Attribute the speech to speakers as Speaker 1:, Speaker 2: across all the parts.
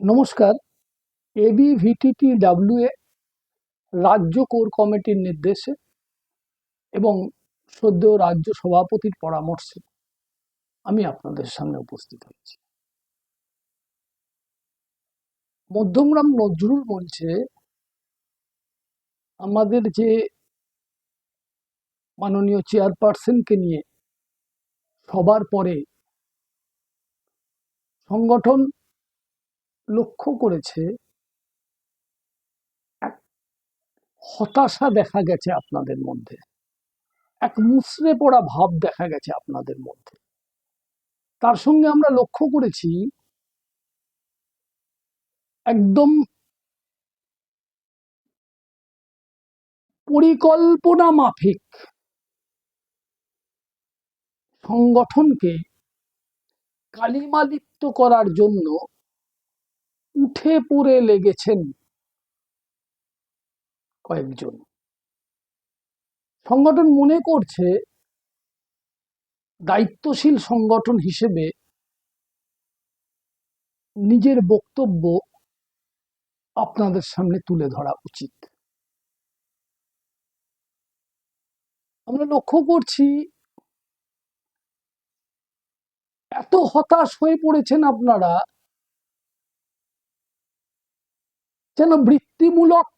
Speaker 1: নমস্কার। AB VTT WA রাজ্য core কমিটির নির্দেশে এবং সদ্য রাজ্য সভাপতির পরামর্শে আমি আপনাদের সামনে উপস্থিত হয়েছি। মধ্যমগ্রাম নজরুল মঞ্চে আমাদের যে মাননীয় চেয়ারপারসনকে নিয়ে সবার পরে সংগঠন লক্ষ্য করেছে, এক হতাশা দেখা গেছে আপনাদের মধ্যে, এক মুসড়ে পড়া ভাব দেখা গেছে আপনাদের মধ্যে। তার সঙ্গে আমরা লক্ষ্য করেছি, একদম পরিকল্পনা মাফিক সংগঠনকে কালিমালিপ্ত করার জন্য উঠে পড়ে লেগেছেন কয়েকজন। সংগঠন মনে করছে দায়িত্বশীল সংগঠন হিসেবে নিজের বক্তব্য আপনাদের সামনে তুলে ধরা উচিত। আমরা লক্ষ্য করছি এত হতাশ হয়ে পড়েছেন আপনারা যেন বৃত্তিমূলক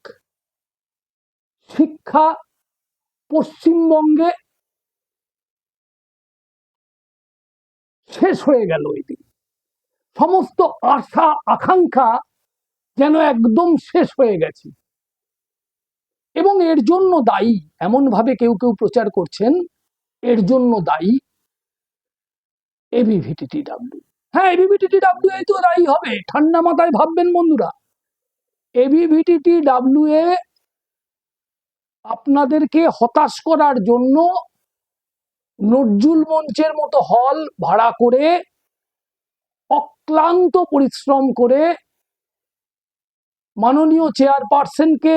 Speaker 1: শিক্ষা পশ্চিমবঙ্গে শেষ হয়ে গেল ওই দিন? সমস্ত আশা, আকাঙ্ক্ষা যেন একদম শেষ হয়ে গেছে। এবং এর জন্য দায়ী এমন ভাবে কেউ কেউ প্রচার করছেন, এর জন্য দায়ী এবিভিটিটি ডাব্লিউ হ্যাঁ এবিভিটিটি ডাব্লিউ এই তো দায়ী হবে। ঠান্ডা মাথায় ভাববেন বন্ধুরা। এবিভিটিটি ডাব্লিউ এ আপনাদেরকে হতাশ করার জন্য নজরুল মঞ্চের মতো হল ভাড়া করে অক্লান্ত পরিশ্রম করে মাননীয় চেয়ারপারসনকে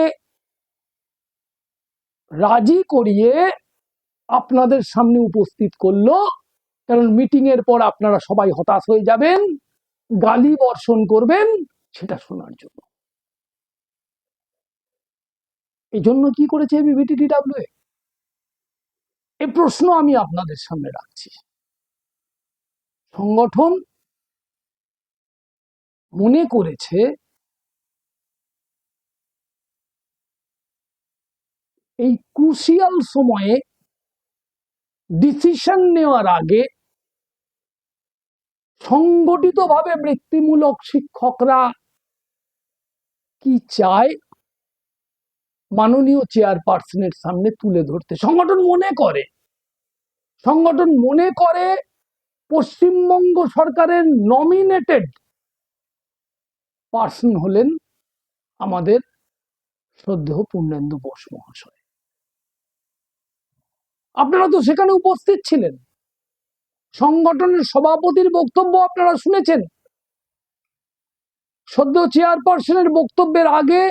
Speaker 1: রাজি করিয়ে আপনাদের সামনে উপস্থিত করল। কারণ মিটিং এর পর আপনারা সবাই হতাশ হয়ে যাবেন, গালি বর্ষণ করবেন, সেটা শোনার জন্য। এই জন্য কি করেছে বিভিটিডিডাব্লিউ এই প্রশ্ন আমি আপনাদের সামনে রাখছি। সংগঠন মনে করেছে এই ক্রুশিয়াল সময়ে ডিসিশন নেওয়ার আগে সংগঠিতভাবে বৃত্তিমূলক শিক্ষকরা কি চায়? মাননীয় চেয়ারপারসনের সামনে তুলে ধরতে। সংগঠন মনে করে। সংগঠন মনে করে পশ্চিমবঙ্গ সরকারের নমিনেটেড পার্সন হলেন আমাদের শ্রদ্ধেয় পূর্ণেন্দু বোস মহাশয়। আপনারা তো সেখানে উপস্থিত ছিলেন। সংগঠনের সভাপতির বক্তব্য আপনারা শুনেছেন। সদ্য চেয়ারপারসনের বক্তব্যের আগে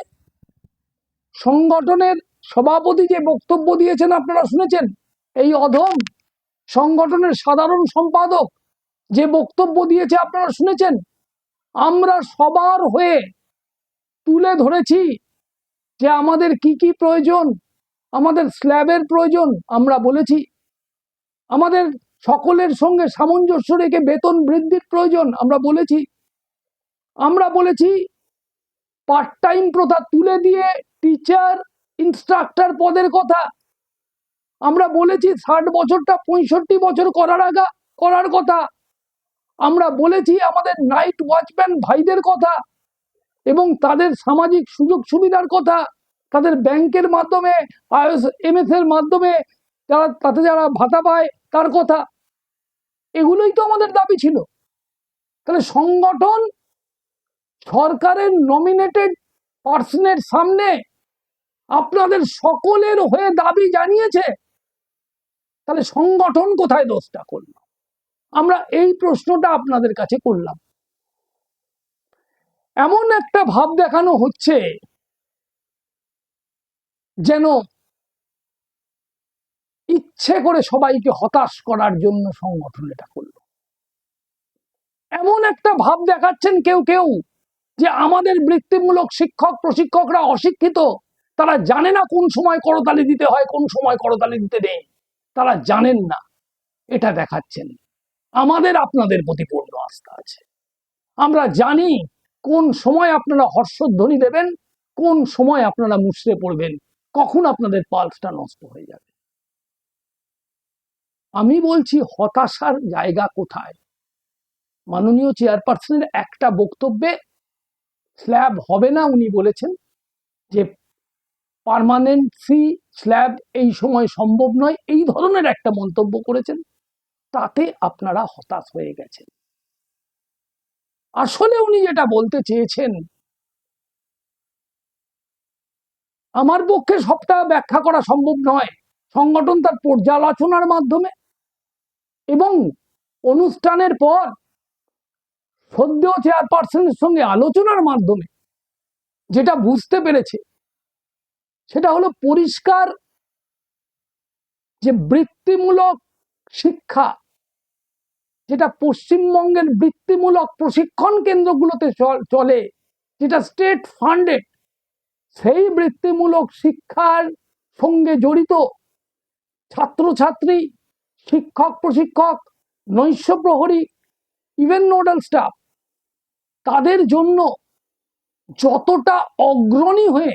Speaker 1: সংগঠনের সভাপতি যে বক্তব্য দিয়েছেন আপনারা শুনেছেন, এই অধম সংগঠনের সাধারণ সম্পাদক যে বক্তব্য দিয়েছে আপনারা শুনেছেন? আমরা সবার হয়ে তুলে ধরেছি যে আমাদের কি কি প্রয়োজন, আমাদের স্ল্যাবের প্রয়োজন আমরা বলেছি। আমাদের সকলের সঙ্গে সামঞ্জস্য রেখে বেতন বৃদ্ধির প্রয়োজন আমরা বলেছি। আমরা বলেছি পার্ট টাইম প্রথা তুলে দিয়ে টিচার ইনস্ট্রাক্টর পদের কথা। আমরা বলেছি ষাট বছরটা পঁয়ষট্টি বছর করার আগা করার কথা। আমরা বলেছি আমাদের নাইট ওয়াচম্যান ভাইদের কথা এবং তাদের সামাজিক সুযোগ সুবিধার কথা। তাদের ব্যাংকের মাধ্যমে, আইএস, এমএস এর মাধ্যমে যারা তাতে যারা ভাতা পায় তার কথা। এগুলোই তো আমাদের দাবি ছিল। তাহলে সংগঠন সরকারের নমিনেটেড পার্সনের সামনে আপনাদের সকলের হয়ে দাবি জানিয়েছে। তাহলে সংগঠন কোথায় দোষটা করল? আমরা এই প্রশ্নটা আপনাদের কাছে করলাম। এমন একটা ভাব দেখানো হচ্ছে যেন ইচ্ছে করে সবাইকে হতাশ করার জন্য সংগঠন এটা করল। এমন একটা ভাব দেখাচ্ছেন কেউ কেউ যে আমাদের বৃত্তিমূলক শিক্ষক, প্রশিক্ষকরা অশিক্ষিত। তারা জানে না কোন সময় করতালি দিতে হয়, কোন সময় করতালি দিতে নেই। তারা জানেন না। এটা দেখাচ্ছেন। আমাদের আপনাদের প্রতি পূর্ণ আস্থা আছে। আমরা জানি কোন সময় আপনারা হর্ষধ্বনি দেবেন, কোন সময় আপনারা মুছড়ে পড়বেন, কখন আপনাদের পালসটা নষ্ট হয়ে যাবে। আমি বলছি, হতাশার জায়গা কোথায়? মাননীয় চেয়ারপারসনের একটা বক্তব্যে স্ল্যাব হবে না উনি বলেছেন যে পার্মানেন্সি স্ল্যাব এই সময় সম্ভব নয়। এই ধরনের একটা মন্তব্য করেছেন। তাতে আপনারা হতাশ হয়ে গেছেন। আসলে উনি যেটা বলতে চেয়েছেন, আমার পক্ষে সবটা ব্যাখ্যা করা সম্ভব নয়। সংগঠন তার পর্যালোচনার মাধ্যমে এবং অনুষ্ঠানের পর সদ্য চেয়ারপারসনের সঙ্গে আলোচনার মাধ্যমে যেটা বুঝতে পেরেছে সেটা হলো পরিষ্কার যে বৃত্তিমূলক শিক্ষা, যেটা পশ্চিমবঙ্গের বৃত্তিমূলক প্রশিক্ষণ কেন্দ্রগুলোতে চলে যেটা স্টেট ফান্ডেড সেই বৃত্তিমূলক শিক্ষার সঙ্গে জড়িত ছাত্রছাত্রী, শিক্ষক, প্রশিক্ষক, নৈশ প্রহরী ইভেন নোডাল স্টাফ তাদের জন্য যতটা অগ্রণী হয়ে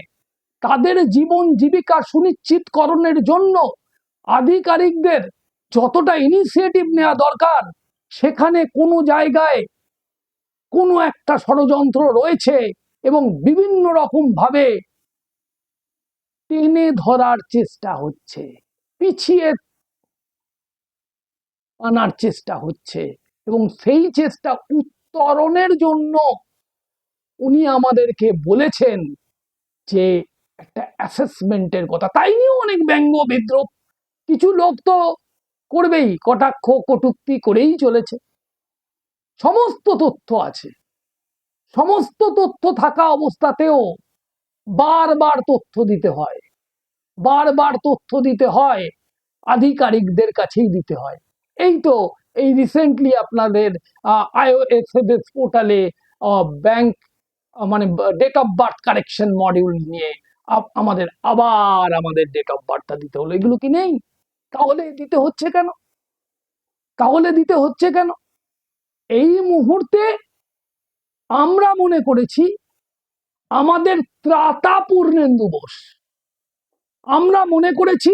Speaker 1: তাদের জীবন জীবিকা সুনিশ্চিতকরণের জন্য আধিকারিকদের যতটা ইনিশিয়েটিভ নেওয়া দরকার, সেখানে কোনো জায়গায় কোনো একটা ষড়যন্ত্র রয়েছে এবং বিভিন্ন রকম ভাবে টেনে ধরার চেষ্টা হচ্ছে, পিছিয়ে আনার চেষ্টা হচ্ছে এবং সেই চেষ্টা উত্তরণের জন্য উনি আমাদেরকে বলেছেন যে একটা অ্যাসেসমেন্টের কথা। তাই নিয়েও অনেক ব্যঙ্গ বিদ্রোপ কিছু লোক তো করবেই, কটাক্ষ, কটূক্তি করেই চলেছে। সমস্ত তথ্য আছে। সমস্ত তথ্য থাকা অবস্থাতেও বারবার তথ্য দিতে হয়। বারবার তথ্য দিতে হয়, আধিকারিকদের কাছেই দিতে হয়। এই তো, এই রিসেন্টলি আপনাদের আইওএসএস পোর্টালে ব্যাংক মানে date of birth correction module নিয়ে আমাদের আবার আমাদের ডেট অফ বার্থটা দিতে হলো। এগুলো কি নেই? তাহলে দিতে হচ্ছে কেন? তাহলে দিতে হচ্ছে কেন? এই মুহূর্তে আমরা মনে করেছি আমাদের ত্রাতা পূর্ণেন্দু বোস। আমরা মনে করেছি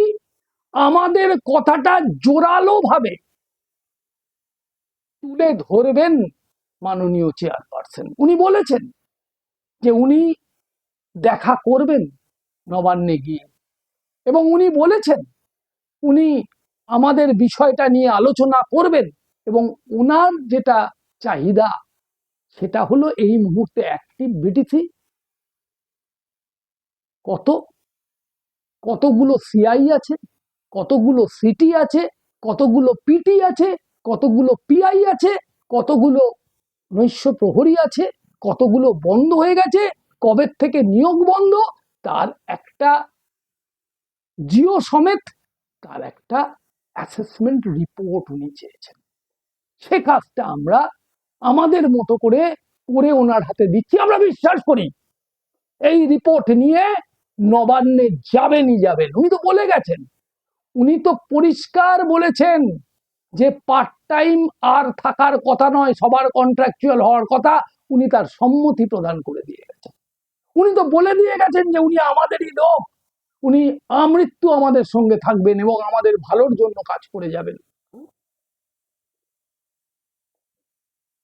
Speaker 1: আমাদের কথাটা জোরালো ভাবে তুলে ধরবেন মাননীয় চেয়ারপারসন উনি বলেছেন যে উনি দেখা করবেন। নবান্নে গিয়ে। এবং উনি বলেছেন, উনি আমাদের বিষয়টা নিয়ে আলোচনা করবেন এবং ওনার যেটা চাহিদা, সেটা হলো এই মুহূর্তে অ্যাক্টিভ বিটিসি কত, কতগুলো সিআই আছে, কতগুলো সিটি আছে, কতগুলো পিটি আছে, কতগুলো পিআই আছে, কতগুলো নৈশ প্রহরী আছে, কতগুলো বন্ধ হয়ে গেছে, কবে থেকে নিয়োগ বন্ধ তার একটা জিও সমেত তার একটা অ্যাসেসমেন্ট রিপোর্ট উনি চেয়েছেন। সে কাজটা আমরা আমাদের মতো করে করে ওনার হাতে দিচ্ছি, আমরা বিশ্বাস করি। এই রিপোর্ট নিয়ে নবান্নে যাবেনই যাবেন উনি তো বলে গেছেন, উনি তো পরিষ্কার বলেছেন যে পার্ট টাইম আর থাকার কথা নয়, সবার কন্ট্রাকচুয়াল হওয়ার কথা উনি তার সম্মতি প্রদান করে দিয়ে গেছেন। উনি তো বলে দিয়ে গেছেন যে উনি আমাদেরই লোক। উনি আমৃত্যু আমাদের সঙ্গে থাকবেন এবং আমাদের ভালোর জন্য কাজ করে যাবেন।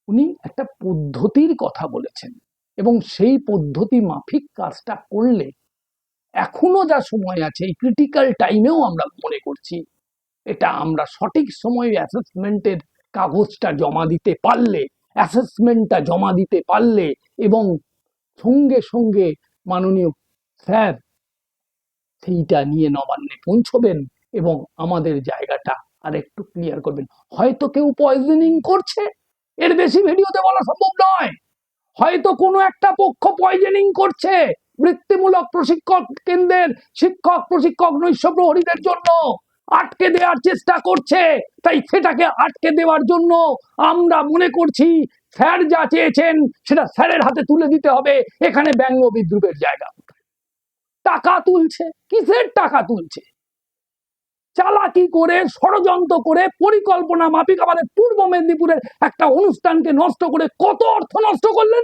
Speaker 1: উনি একটা পদ্ধতির কথা বলেছেন এবং সেই পদ্ধতি মাফিক কাজটা করলে এখনও যা সময় আছে, এই ক্রিটিক্যাল টাইমেও আমরা মনে করছি, এটা আমরা সঠিক সময়ে অ্যাসেসমেন্টের কাগজটা জমা দিতে পারলে অ্যাসেসমেন্টটা জমা দিতে পারলে এবং সঙ্গে সঙ্গে মাননীয় স্যার সেইটা নিয়ে নবান্নে পৌঁছবেন এবং আমাদের জায়গাটা আর একটু ক্লিয়ার করবেন। হয়তো কেউ পয়জনিং করছে, এর বেশি ভিডিওতে বলা সম্ভব নয়। হয়তো কোনো একটা পক্ষ পয়জনিং করছে বৃত্তিমূলক প্রশিক্ষক কেন্দ্রের শিক্ষক, প্রশিক্ষক নৈশ প্রহরীদের জন্য। আটকে দেওয়ার চেষ্টা করছে, তাই সেটাকে আটকে দেওয়ার জন্য আমরা মনে করছি স্যার যা চেয়েছেন, সেটা স্যারের হাতে তুলে দিতে হবে। এখানে ব্যঙ্গ বিদ্রুপের জায়গা। টাকা তুলছে। কিসের টাকা তুলছে? চালাকি করে, ষড়যন্ত্র করে, পরিকল্পনা মাফিক আমাদের পূর্ব মেদিনীপুরের একটা অনুষ্ঠানকে নষ্ট করে কত অর্থ নষ্ট করলেন?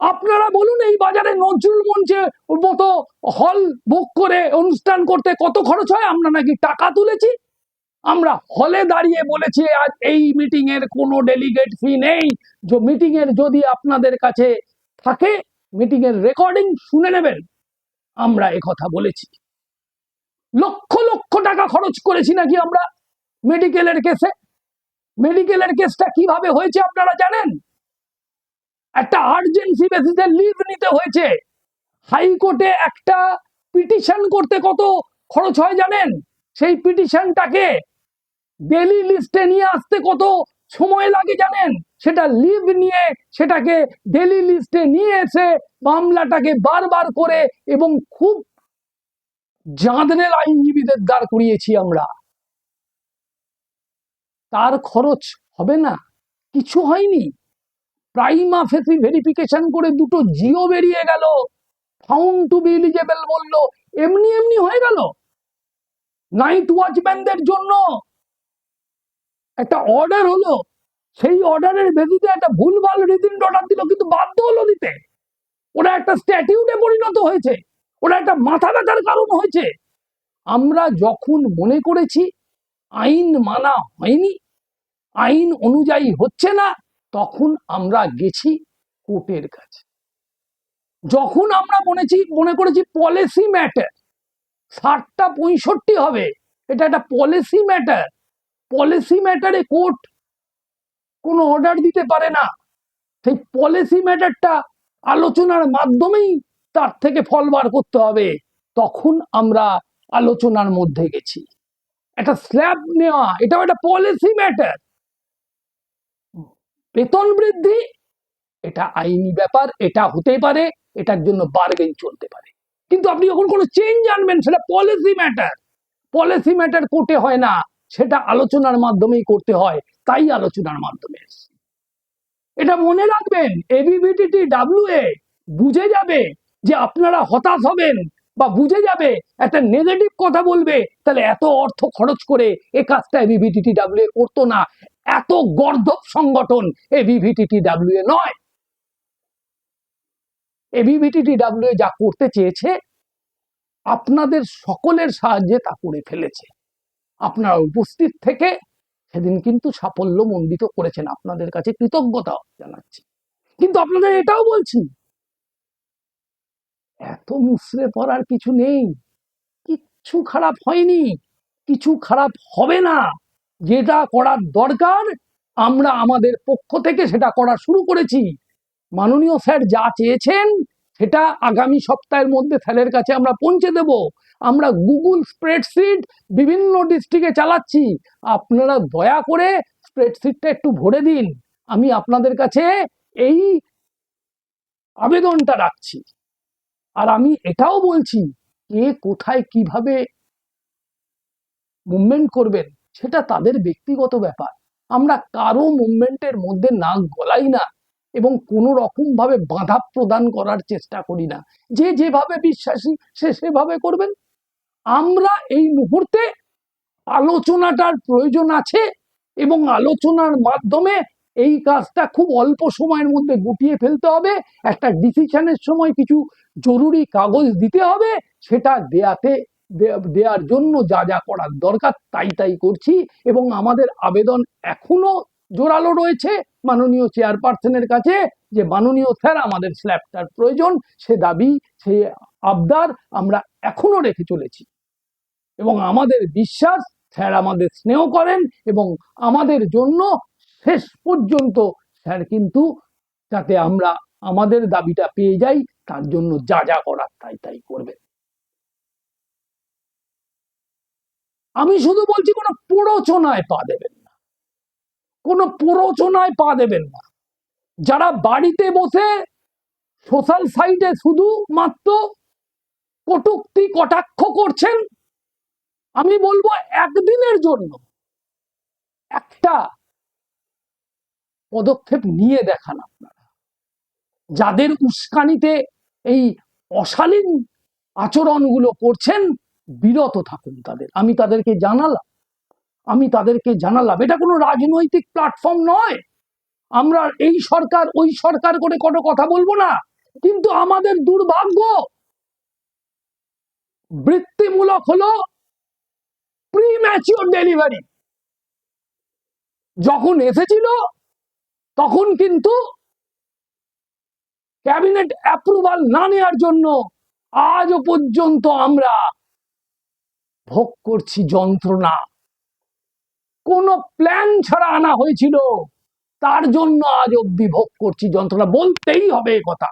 Speaker 1: আপনারা বলুন, এই বাজারে নজরুল মঞ্চে মতো হল বুক করে অনুষ্ঠান করতে কত খরচ হয়? আমরা নাকি টাকা তুলেছি? আমরা হলে দাঁড়িয়ে বলেছি, আজ এই মিটিং এর কোনো ডেলিগেট ফি নেই। যে মিটিং এর যদি আপনাদের কাছে থাকে মিটিং এর রেকর্ডিং শুনে নেবেন। আমরা কথা বলেছি। লক্ষ লক্ষ টাকা খরচ করেছি নাকি আমরা মেডিকেলের কেসে মেডিকেলের কেসটা কীভাবে হয়েছে আপনারা জানেন? একটা আর্জেন্সি বেসিসে লিভ নিতে হয়েছে। হাইকোর্টে একটা পিটিশন করতে কত খরচ হয় জানেন? সেই পিটিশনটাকে ডেলি লিস্টে নিয়ে আসতে কত সময় লাগে জানেন? সেটা লিভ নিয়ে সেটাকে ডেলি লিস্টে নিয়ে এসে মামলাটাকে বারবার করে এবং খুব জাঁদরেল আইনজীবীদের দাঁড় করিয়েছি আমরা। তার খরচ হবে না। কিছু হয়নি। প্রাইমা ফেসি ভেরিফিকেশন করে দুটো জিও বেরিয়ে গেল। ফাউন্ড টু বি এলিজেবল বলল, এমনি এমনি হয়ে গেল। নাইট ওয়াচম্যানদের জন্য একটা অর্ডার হলো। সেই অর্ডারের বেদিতে একটা ভুলভাল রিদিন অর্ডার দিল, কিন্তু বাধ্য হলো দিতে। ওরা একটা স্ট্যাটিউটে পরিণত হয়েছে। ওরা একটা মাথা ব্যথার কারণ হয়েছে। আমরা যখন মনে করেছি আইন মানা হয়নি, আইন অনুযায়ী হচ্ছে না, তখন আমরা গেছি কোর্টের কাছে। যখন আমরা মনেছি মনে করেছি পলিসি ম্যাটার ষাটটা পঁয়ষট্টি হবে। এটা একটা পলিসি ম্যাটার পলিসি ম্যাটারে কোর্ট কোনো অর্ডার দিতে পারে না। সেই পলিসি ম্যাটারটা আলোচনার মাধ্যমেই তার থেকে ফল বার করতে হবে। তখন আমরা আলোচনার মধ্যে গেছি। একটা স্ল্যাব নেওয়া, এটাও একটা পলিসি ম্যাটার। বেতন বৃদ্ধি, এটা আইনি ব্যাপার, এটা হতে পারে, এটার জন্য বার্গেন চলতে পারে। কিন্তু আপনি যখন কোনো চেঞ্জ আনবেন, সেটা পলিসি ম্যাটার। পলিসি ম্যাটার কোর্টে হয় না। সেটা আলোচনার মাধ্যমেই করতে হয়, তাই আলোচনার মাধ্যমে এটা মনে রাখবেন এবিভিটিটি ডাব্লিউ এ বুঝে যাবে যে আপনারা হতাশ হবেন বা বুঝে যাবে একটা নেগেটিভ কথা বলবে, তাহলে এত অর্থ খরচ করে এ কাজটা এবিভিটিটি ডাব্লিউ এ করতো না। এত গর্ধব সংগঠন এবিভিটিটি ডাব্লিউ এ নয়। এবিভিটিটি ডাব্লিউ এ যা করতে চেয়েছে, আপনাদের সকলের সাহায্যে তা করে ফেলেছে। আপনারা উপস্থিত থেকে সেদিন কিন্তু সাফল্য মণ্ডিত করেছেন। আপনাদের কাছে কৃতজ্ঞতা জানাচ্ছি। কিন্তু আপনাদের এটাও বলছি, এত মুসড়ে পড়ার কিছু নেই। কিচ্ছু খারাপ হয়নি, কিছু খারাপ হবে না। যেটা করার দরকার, আমরা আমাদের পক্ষ থেকে সেটা করা শুরু করেছি। মাননীয় স্যার যা চেয়েছেন, সেটা আগামী সপ্তাহের মধ্যে স্যারের কাছে আমরা পৌঁছে দেব। আমরা গুগল স্প্রেডশিট বিভিন্ন ডিস্ট্রিক্টে চালাচ্ছি। আপনারা দয়া করে স্প্রেডশিটটা একটু ভরে দিন। আমি আপনাদের কাছে এই আবেদনটা রাখছি। আর আমি এটাও বলছি, কে কোথায় কীভাবে মুভমেন্ট করবেন, সেটা তাদের ব্যক্তিগত ব্যাপার। আমরা কারও মুভমেন্টের মধ্যে নাক গলাই না এবং কোনো রকম ভাবে বাধা প্রদান করার চেষ্টা করি না। যে যেভাবে বিশ্বাসী, সে সেভাবে করবেন। আমরা এই মুহূর্তে আলোচনাটার প্রয়োজন আছে এবং আলোচনার মাধ্যমে এই কাজটা খুব অল্প সময়ের মধ্যে গুটিয়ে ফেলতে হবে। একটা ডিসিশনের সময় কিছু জরুরি কাগজ দিতে হবে, সেটা দেয়াতে দেওয়ার জন্য যা যা করার দরকার তাই তাই করছি এবং আমাদের আবেদন এখনও জোরালো রয়েছে। মাননীয় চেয়ারপারসনের কাছে যে মাননীয় স্যার আমাদের স্ল্যাবটার প্রয়োজন, সে দাবি, সে আবদার আমরা এখনও রেখে চলেছি। এবং আমাদের বিশ্বাস, স্যার আমাদের স্নেহ করেন এবং আমাদের জন্য শেষ পর্যন্ত, স্যার কিন্তু যাতে আমরা আমাদের দাবিটা পেয়ে যাই, তার জন্য যা যা করার তাই তাই করবে। আমি শুধু বলছি কোনো প্ররোচনায় পা দেবেন না। কোনো প্ররোচনায় পা দেবেন না। যারা বাড়িতে বসে সোশ্যাল সাইটে শুধু মাত্র কটুক্তি, কটাক্ষ করছেন আমি বলব একদিনের জন্য একটা পদক্ষেপ নিয়ে দেখান আপনারা। যাদের উস্কানিতে এই অশালীন আচরণগুলো করছেন, বিরত থাকুন তাদের। আমি তাদেরকে জানালাম। আমি তাদেরকে জানালাম। এটা কোনো রাজনৈতিক প্ল্যাটফর্ম নয়। আমরা এই সরকার, ওই সরকার করে কোনো কথা বলব না। কিন্তু আমাদের দুর্ভাগ্য, বৃত্তিমূলক হলো প্রি ম্যাচিওর ডেলিভারি যখন এসেছিল, তখন কিন্তু ক্যাবিনেট অ্যাপ্রুভাল না নেওয়ার জন্য আজও পর্যন্ত আমরা ভোগ করছি যন্ত্রণা। কোনো প্ল্যান ছাড়া আনা হয়েছিল, তার জন্য আজ অব্দি ভোগ করছি যন্ত্রণা। বলতেই হবে এ কথা।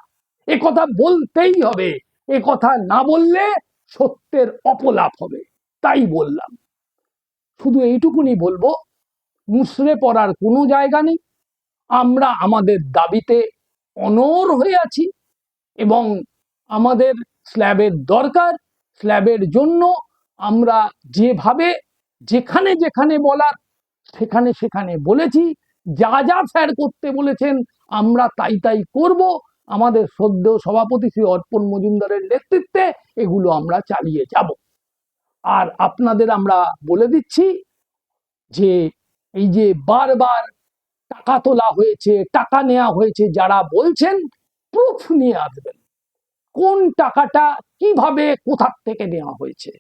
Speaker 1: এ কথা বলতেই হবে। এ কথা না বললে সত্যের অপলাপ হবে। তাই বললাম। শুধু এইটুকুনি বলব মুসড়ে পড়ার কোনো জায়গা নেই। আমরা আমাদের দাবিতে অনর হয়ে আছি এবং আমাদের স্ল্যাবের দরকার, স্ল্যাবের জন্য আমরা যেভাবে, যেখানে যেখানে বলার, সেখানে সেখানে বলেছি, যা যা স্যার করতে বলেছেন আমরা তাই তাই করব। আমাদের সদ্য সভাপতি শ্রী অর্পণ মজুমদারের নেতৃত্বে এগুলো আমরা চালিয়ে যাব। আর আপনাদের আমরা বলে দিচ্ছি যে এই যে বারবার টাকা তোলা হয়েছে, টাকা নেওয়া হয়েছে, যারা বলছেন, প্রুফ নিয়ে আসবেন। কোন টাকাটা কীভাবে কোথার থেকে নেওয়া হয়েছে?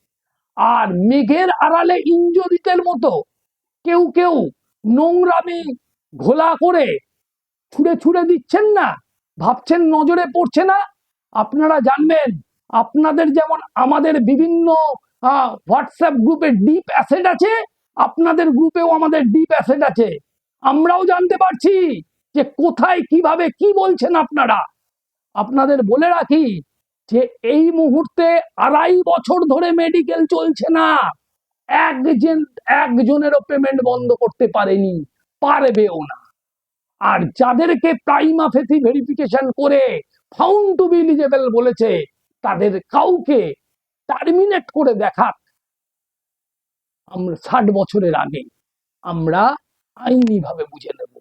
Speaker 1: আর মেঘের আড়ালে ইন্দ্রজিতের মতো কেউ কেউ নোংরামি ঘোলা করে ছুঁড়ে ছুঁড়ে দিচ্ছেন না, ভাবছেন নজরে পড়ছে না। আপনারা জানবেন, আপনাদের যেমন আমাদের বিভিন্ন হোয়াটসঅ্যাপ গ্রুপে ডিপ অ্যাসেট আছে, আপনাদের গ্রুপেও আমাদের ডিপ অ্যাসেট আছে। আমরাও জানতে পারছি যে কোথায়, কীভাবে, কি বলছেন আপনারা। আপনাদের বলে রাখি যে এই মুহূর্তে আড়াই বছর ধরে মেডিকেল চলছে না। একজন, একজনেরও পেমেন্ট বন্ধ করতে পারেনি, পারবেও না। আর যাদেরকে প্রাইমা ফেসি ভেরিফিকেশন করে ফাউন্ড টু বি এলিজেবল বলেছে, তাদের কাউকে টার্মিনেট করে দেখাক। আমরা ষাট বছরের আগে আমরা আইনিভাবে বুঝে নেব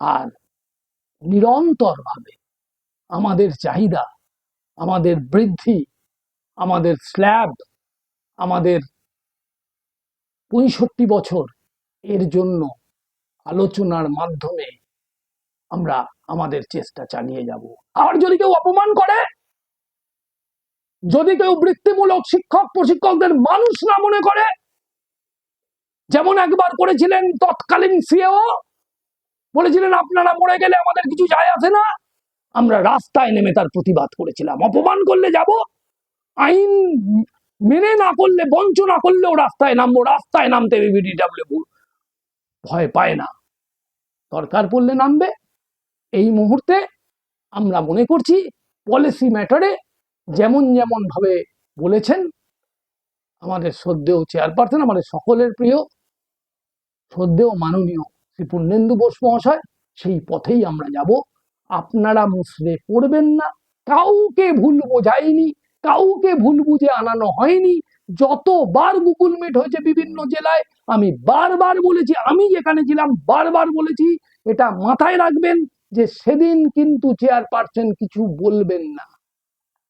Speaker 1: আর নিরন্তরভাবে আমাদের চাহিদা, আমাদের বৃদ্ধি, আমাদের স্ল্যাব, আমাদের পঁয়ষট্টি বছর এর জন্য আলোচনার মাধ্যমে আমরা আমাদের চেষ্টা চালিয়ে যাব। আর যদি কেউ অপমান করে যদি কেউ বৃত্তিমূলক শিক্ষক, প্রশিক্ষকদের মানুষ না মনে করে, যেমন একবার করেছিলেন তৎকালীন সিএও বলেছিলেন, আপনারা মরে গেলে আমাদের কিছু যায় আসে না। আমরা রাস্তায় নেমে তার প্রতিবাদ করেছিলাম। অপমান করলে যাব, আইন মেনে না করলে বঞ্চনা করলেও রাস্তায় নামবো, রাস্তায় নামতে ভয় পায় না। দরকার পড়লে নামবে। এই মুহূর্তে আমরা মনে করছি পলিসি ম্যাটারে যেমন যেমন ভাবে বলেছেন, আমাদের শ্রদ্ধেয় চেয়ারপারসন, আমাদের সকলের প্রিয়, শ্রদ্ধেয় মাননীয় শ্রী পূর্ণেন্দু বোস মহাশয়, সেই পথেই আমরা যাব। আপনারা মুসড়ে পড়বেন না, কাউকে ভুল বোঝায়নি, কাউকে ভুল বুঝে আনানো হয়নি। যতবার গুগল মিট হয়েছে বিভিন্ন জেলায়, আমি বারবার বলেছি, আমি যেখানে ছিলাম বারবার বলেছি, এটা মাথায় রাখবেন যে সেদিন কিন্তু চেয়ারপারসন কিছু বলবেন না।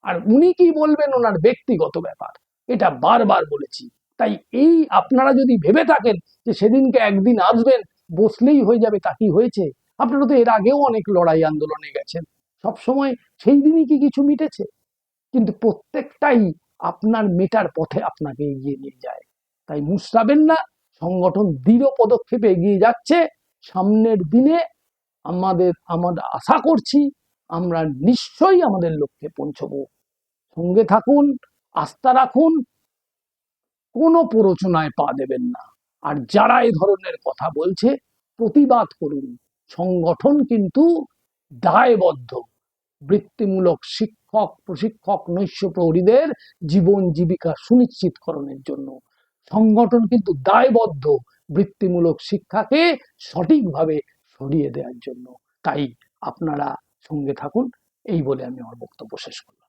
Speaker 1: আর উনি কি বলবেন ওনার ব্যক্তিগত ব্যাপার? এটা বারবার বলেছি। তাই এই আপনারা যদি ভেবে থাকেন যে সেদিনকে একদিন আসবেন, বসলেই হয়ে যাবে, তা কি হয়েছে? আপনারা তো এর আগেও অনেক লড়াই আন্দোলনে গেছেন। সব সময় সেই দিনই কি কিছু মিটেছে? কিন্তু প্রত্যেকটাই আপনার মেটার পথে আপনাকে এগিয়ে নিয়ে যায়। তাই মুসরাবেন না, সংগঠন দৃঢ় পদক্ষেপে এগিয়ে যাচ্ছে। সামনের দিনে আমাদের, আমরা আশা করছি আমরা নিশ্চয়ই আমাদের লক্ষ্যে পৌঁছবো। সঙ্গে থাকুন, আস্থা রাখুন, কোনো প্ররোচনায় পা দেবেন না। আর যারা এই ধরনের কথা বলছে, প্রতিবাদ করুন। সংগঠন কিন্তু দায়বদ্ধ। বৃত্তিমূলক শিক্ষক, প্রশিক্ষক, নৈশ প্রহরীদের জীবন জীবিকা সুনিশ্চিতকরণের জন্য। সংগঠন কিন্তু দায়বদ্ধ বৃত্তিমূলক শিক্ষাকে সঠিকভাবে সরিয়ে দেওয়ার জন্য। তাই আপনারা সঙ্গে থাকুন। এই বলে আমি আমার বক্তব্য শেষ করলাম।